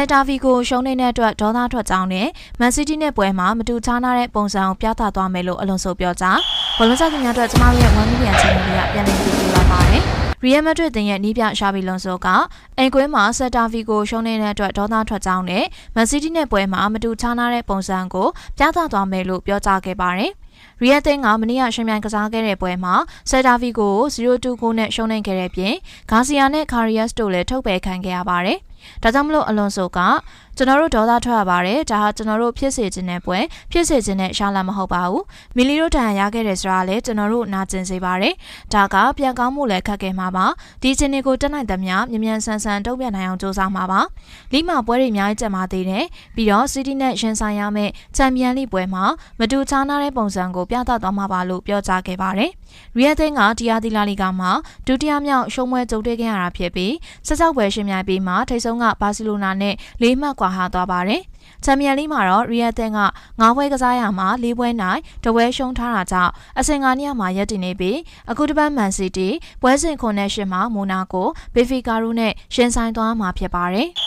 ယ်တာဗီကိုရှုံးနေတဲ့အတွက်ဒေါသထွက်ကြောင်းနဲ့မန်စီးတီးနဲ့ပွဲမှာမတူခြားနာတဲ့ပုံစံကိုပြသသွားမယ်လို့အလွန်ဆိုပြောကြားဘောလုံးစားခင်များအတွက်ကျမတို့ရဲ့1 million channel လေးကပြန်လည်ကြည့်ပြလိုက်ပါတယ်ရီယယ်မက်ဒရစ်တင်ရဲ့နီးပြရှာဘီလွန်ဆိုကအင်ကွင်းမှာဆက်တာဗီကိုရှုံးနေတဲ့အတွက်ဒေါသထွက်ကြောင်းနဲ့မန်စီးတီးနဲ့ပွဲမှာမတူခြားနာတဲ့ပုံစံကိုပြသသွားမယ်လို့ပြောကြားခဲ့ပါတယ်ရီယက်တင်ကမနေ့ကရှင်မြိုင်ကစားခဲ့တဲ့ပွဲမှာဆယ်တာဗီကို0-2ကိုနဲ့ရှုံးနိုင်ခဲ့တဲ့ပြင်ဂါစီယာနဲ့ကာရီယက်စ်တို့လည်းထုတ်ပယ်ခံခဲ့ရပါတယ်။ ဒါကြောင့်မလို့အလွန်ဆိုကကျွန်တော်တို့ဒေါသထွက်ရပါတယ်ဒါဟာကျွန်တော်တို့ဖြစ်စေခြင်းတဲ့ပွဲဖြစ်စေခြင်းတဲ့ရှာလာမဟုတ်ပါဘူးမီလီတို့တန်ရခဲ့တယ်ဆိုတာလည်းကျွန်တော်တို့နာကျင်စေပါတယ်ဒါကပြန်ကောင်းမှုလည်းခက်ခဲမှာပါဒီချင်းတွေကိုတက်နိုင်သမျှမြ мян ဆန်ဆန်တုံ့ပြန်နိုင်အောင်စူးစမ်းမှာပါလိမှာပွဲတွေအများကြီးကြံပါသေးတယ်ပြီးတော့စီးတီနဲ့ရှင်ဆိုင်ရမယ့်ချန်ပီယံလိပွဲမှာမတူချားနာတဲ့ပုံစံကိုပြသသွားမှာပါလို့ပြောကြားခဲ့ပါတယ်ရီယက်သင်းကဒီယာဒီလာလီဂါမှာဒုတိယမြောက်ရှုံးပွဲကြုံတွေ့ခဲ့ရတာဖြစ်ပြီးဆက်စောက်ပွဲရှင်မြိုင်ပြီးမှထိတ်ဆုံး းကဘာစီလိုနာနဲ့လေးမှတ်ကွာဟာသွားပါတယ်။ချန်ပီယံလိမှာတော့ရီယက်သင်းကငါးပွဲကစားရမှာ၄ပွဲနိုင်တပွဲရှုံးထားတာကြောင့်အဆင့်၅နေရာမှာရပ်တည်နေပြီးအခုတစ်ပတ်မန်စီးတီးပွဲစဉ်ခွန်နဲ့ရှင်းမှာမိုနာကိုဘေဖီကာရိုနဲ့ရှင်ဆိုင်သွားမှာဖြစ်ပါတယ်။